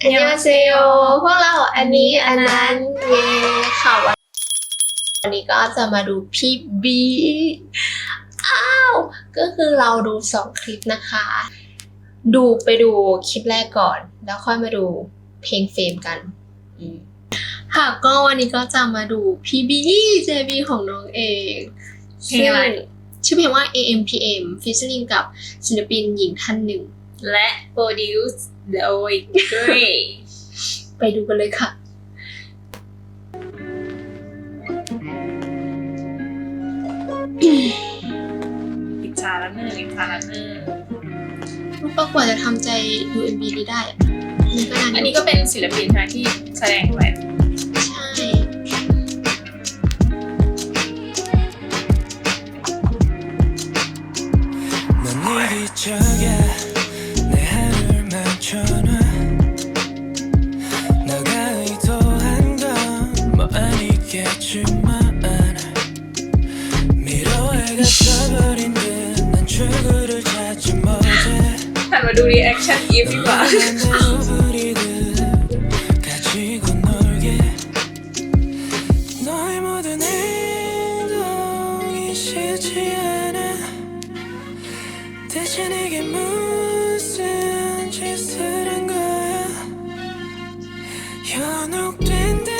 อันยองเซโยพวกเราอันนี้อันนั้นเย่ค่ะวันวันนี้ก็จะมาดูพี่บีอ้าวก็คือเราดูสองคลิปนะคะ ดูไปดูคลิปแรกก่อน แล้วค่อยมาดูเพลงเฟรมกันอืมค่ะก็วันนี้ก็จะมาดูพี่บีเจบีของน้องเองเพลงอะไรซึ่ชื่อเพลงว่า AMPM featuring กับศิลปินหญิงท่านหนึ่ง และโปรดิวซ์โดยเกรย์ไปดูกันเลยค่ะอิจฉาละเนอร์อิจฉาละเนอร์ลูกป้ากว่าจะทำใจ UMB นี้ได้อะมันก็นานอันนี้ก็เป็นศิลปินใช่ไหมที่แสดงไว้ใ can everyone. 대신 이게 무슨 짓을 한 거야? 현혹된다.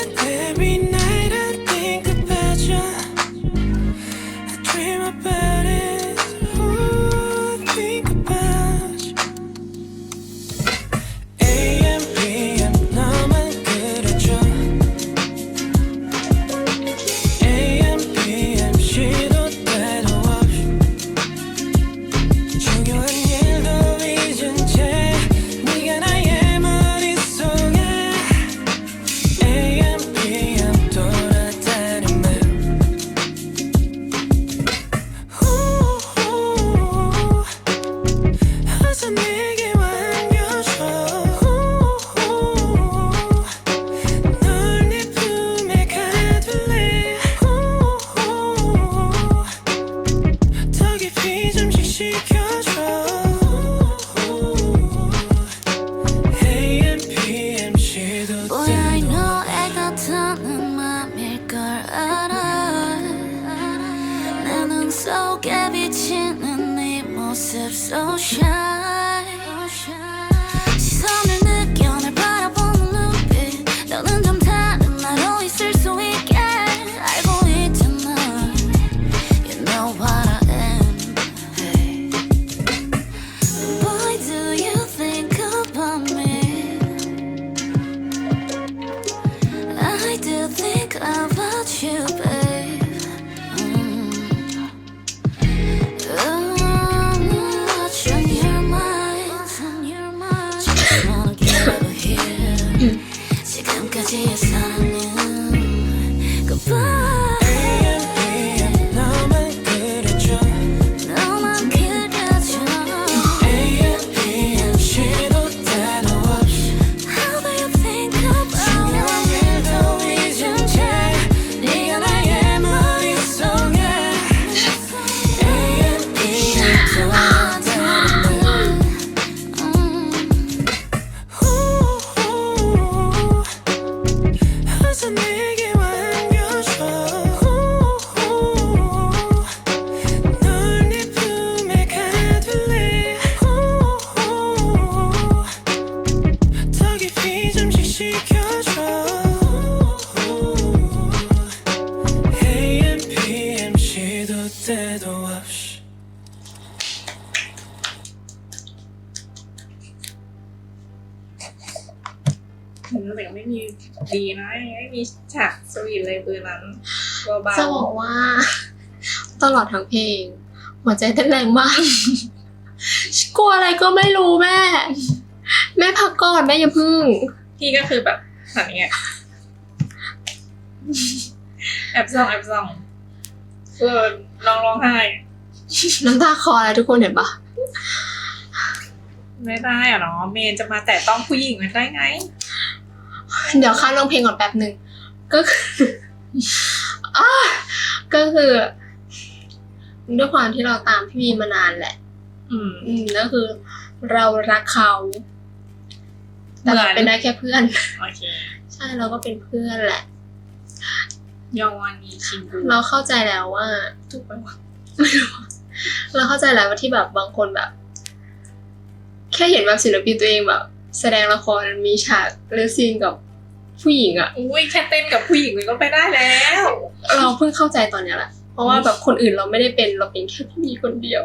แต่ก็ไม่มีดีนะไม่มีฉากสวีทเลยเบอร์นั้นเบาจะบอกว่า ตลอดทั้งเพลง หัวใจเต้นแรงมาก กลัวอะไรก็ไม่รู้แม่ แม่พักก่อนแม่อย่าพึ่งๆพี่ก็คือแบบแบบเนี้ยแอบส่องแอบส่องเออร้องร้องไห้น้ำตาคลออะไรทุกคนเห็นปะไม่ได้อะเนาะเมนจะมาแต่ต้องผู้หญิงมันได้ไง เดี๋ยวข้ามลงเพลงก่อนแป๊บหนึ่งก็คืออะก็คือด้วยความที่เราตามพี่บีมานานแหละอืมอืมก็คือ เรารักเขาแต่เราเป็นได้แค่เพื่อนโอเคใช่เราก็เป็นเพื่อนแหละยองวานีชินบูเราเข้าใจแล้วว่าถูกไปวะเราเข้าใจแล้วว่าที่แบบบางคนแบบ แค่เห็นแบบศิลปินตัวเองแบบ แสดงละครมีฉากเลิฟซีนกับ ผู้หญิงอะอุ้ยแค่เต้นกับผู้หญิงมันก็ไปได้แล้ว เราเพิ่งเข้าใจตอนเนี้ยแหละเพราะว่าแบบคนอื่นเราไม่ได้เป็นเราเป็นแค่พี่มีคนเดียว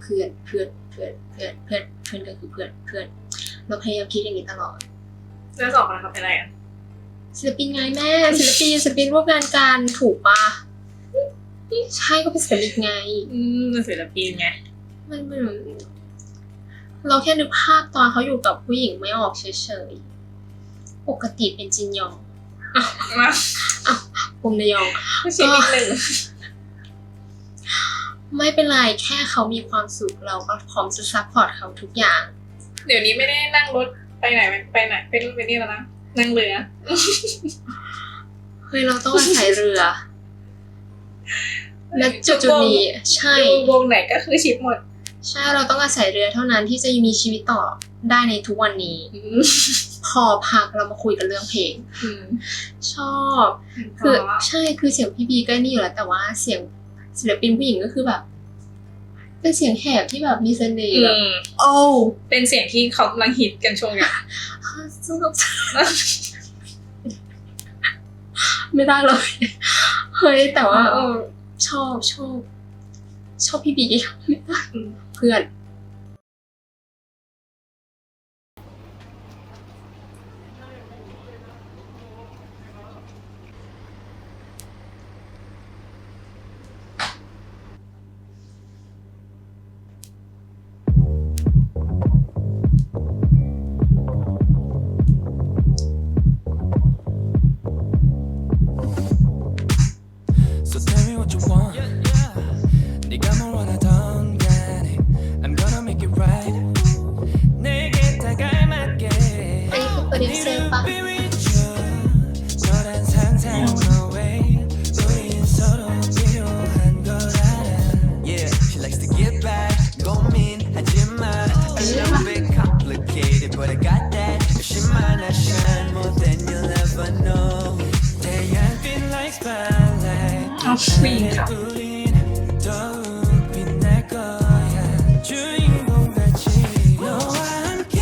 เพื่อนเพื่อนเพื่อนเพื่อนเพื่อนเพื่อนก็คือเพื่อนเพื่อน เราพยายามคิดอย่างนี้ตลอดแล้วสองคนนะครับเป็นอะไรอะศิลปินไงแม่ศิลปินศิลปินร่วมงานกันถูกปะใช่ก็เป็นศิลปินไง อืมเป็นศิลปินไงมันมันเราแค่นึกภาพตอนเขาอยู่กับผู้หญิงไม่ออกเฉยๆ ปกติเป็นจินยองมาผมนยองชิ้นนิดหนึ่งไม่เป็นไรแค่เขามีความสุขเราก็พร้อมจะซัพพอร์ตเขาทุกอย่าง เดี๋ยวนี้ไม่ได้นั่งรถไปไหนไปไหนไปนู่นไปนี่แล้วนะนั่งเรือเฮ้ยเราต้องอาศัยเรือและจุดจุดๆนี้ใช่ดูวงไหนก็คือชิปหมด ใช่เราต้องอาศัยเรือเท่านั้นที่จะมีชีวิตต่อ ได้ในทุกวันนี้อืมพอพักเรามาคุยกันเรื่องเพลงอืมชอบ คือใช่คือเสียงพี่บีก็นี่อยู่แล้ว แต่ว่าเสียงศิลปินผู้หญิงก็คือแบบ เป็นเสียงแหบที่แบบมีเสน่ห์อืแบบมโอ้เป็นเสียงที่เขากำลังฮิตกันช่วงเนี้ยสนุกไม่ได้เลยเฮ้ยแต่ว่าเออชอบชอบชอบพี่บีไม่ได้เพื่อน 주인공 같이. 너와 함께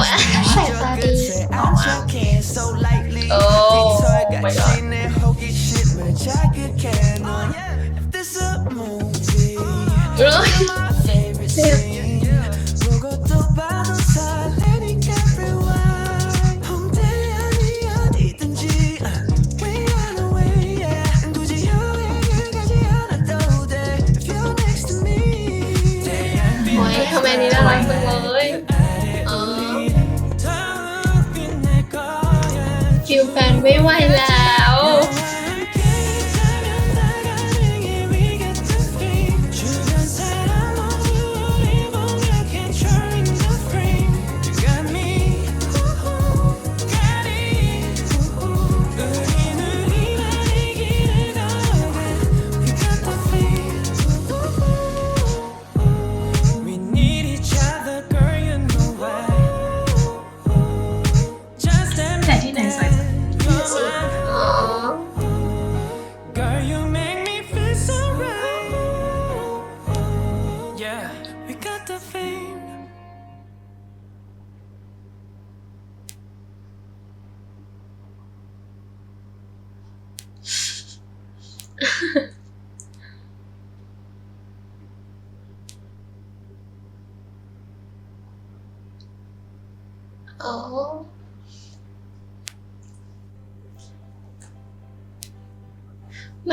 있 wish I could care.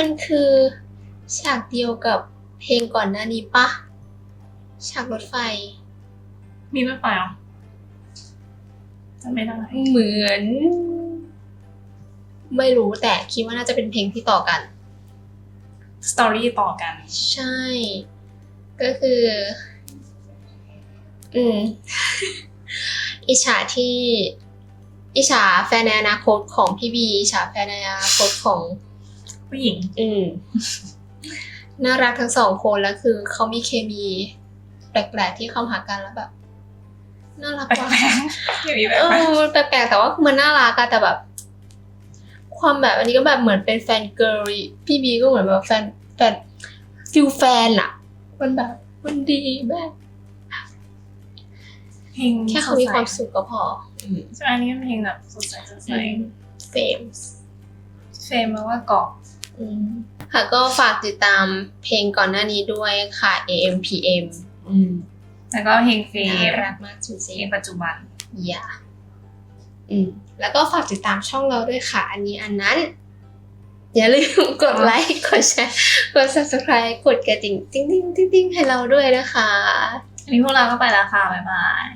มันคือฉากเดียวกับเพลงก่อนหน้านี้ปะ ฉากรถไฟ มีรถไฟเหรอจำไม่ได้เหมือน ไม่รู้แต่คิดว่าน่าจะเป็นเพลงที่ต่อกัน สตอรี่ต่อกัน ใช่กก็คือ อืม อิจฉาที่ อิจฉาแฟนในอนาคตของพี่บีอิจฉาแฟนในอนาคตของ ผู้หญิง อืมน่ารักทั้งสองคนแล้วคือเขามีเคมีแปลกๆที่เข้าหากันแล้วแบบน่ารักแปลว่ะกๆอย่างนี้แบเอบอมันแปลกๆแต่ว่าคือมันน่ารักอะแต่แบบ ความแบบอันนี้ก็แบบเหมือนเป็นแฟนเกิร์ลพี่บีก็เหมือนแบบแฟนแฟนฟิลแฟนอะมันแบบมันดีแบบเพลงแค่เขามีความสุขก็พอใช่ไหมอันนี้เป็นเพลงแบบสดใสสดใสเฟมเฟรมแปลว่าเกาะ ค่ะก็ฝากติดตามเพลงก่อนหน้านี้ด้วยค่ะ AMPM อืมแล้วก็เพลงเฟรน่ามรักมากจริเพงลงปัจจุบันๆอย่าอืมแล้วก็ฝากติดตามช่องเราด้วยค่ะ อันนี้อันนั้น อย่าลืมกดไลค์กดแชร์กด subscribe กดกระดิ่งติ้งติ้งติ้งติ้งให้เราด้วยนะคะ อันนี้พวกเราก็ไปแล้วค่ะ บ๊ายบาย